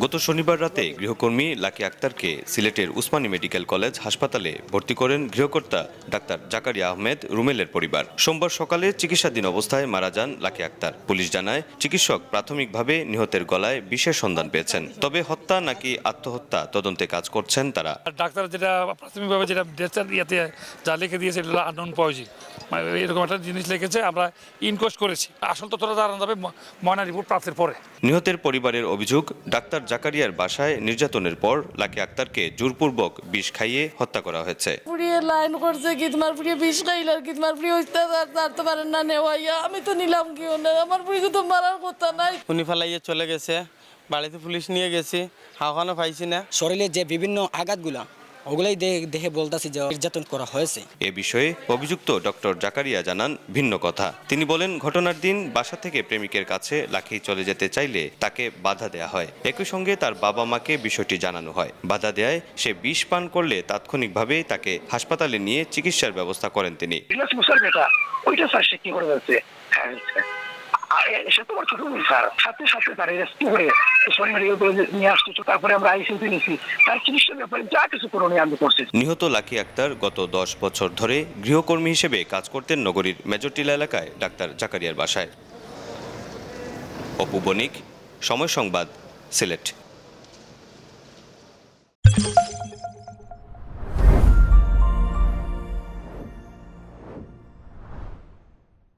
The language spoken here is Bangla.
গত শনিবার রাতে গৃহকর্মী লাকি আক্তারকে সিলেটের উসমানী মেডিকেল কলেজ হাসপাতালে ভর্তি করেন গৃহকর্তা ডাক্তার জাকারিয়া আহমেদ রুমেলের পরিবার। সোমবার সকালে চিকিৎসাধীন অবস্থায় মারা যান লাকি আক্তার। পুলিশ জানায় চিকিৎসক প্রাথমিকভাবে নিহতের গলায় বিশেষ সন্ধান পেয়েছেন। তবে হত্যা নাকি আত্মহত্যা তদন্তে কাজ করছেন তারা। ডাক্তার যেটা প্রাথমিকভাবে যেটা ইয়েতে যা লিখে দিয়েছে এটা আননোন পয়জি এরকম একটা জিনিস লিখেছে আমরা ইনকোয়েস্ট করেছি। আসল তথ্যটা জানানো যাবে ময়না রিপোর্ট প্রাপ্তির পরে। নিহতের পরিবারের অভিযোগ ডাক্তার জাকারিয়ার বাসায় নির্যাতনের পর লাকি আক্তারকে জোরপূর্বক বিষ খাইয়ে হত্যা করা হয়েছে। পুড়িয়ে লাইন করছে কি তোমার পুড়িয়ে বিষ খাইল আর কি তোমার পুড়িয়ে অত্যাচার ছাড়তে পারেন না নেওয়াইয়া আমি তো নিলাম কি না আমার পুড়িয়ে তো মারার কথা নাই। উনি ফেলাইয়ে চলে গেছে বাড়িতে পুলিশ নিয়ে গেছি হাওখানো পাইছি না। শরীরে যে বিভিন্ন আঘাতগুলা ওগুলাই দেখে বলতাছি যে নির্যাতন করা হয়েছে। এ বিষয়ে অভিযুক্ত ডক্টর জাকারিয়া জানান ভিন্ন কথা। তিনি বলেন ঘটনার দিন বাসা থেকে প্রেমিকের কাছে লাখি চলে যেতে চাইলে তাকে বাধা দেয়া হয়। একই সঙ্গে তার বাবা মাকে বিষয়টি জানানো হয়। বাধা দেয় সে বিষ পান করলে তাৎক্ষণিকভাবে তাকে হাসপাতালে নিয়ে চিকিৎসার ব্যবস্থা করেন তিনি। ওইটা স্যার সে কি করে হ্যাঁ। সে ছোট স্যার। সাথে সাথে তার রেস্কিউ মেডিকেল কলেজে নিয়ে তারপরে আমরা আইসিউতে নিয়েছি তার চিকিৎসার ব্যাপারে যা কিছু করণীয় আমি করছি। নিহত লাকি আক্তার গত দশ বছর ধরে গৃহকর্মী হিসেবে কাজ করতেন নগরীর মেজরটিলা এলাকায়, ডাক্তার জাকারিয়ার বাসায়। অপু বণিক, সময় সংবাদ, সিলেট।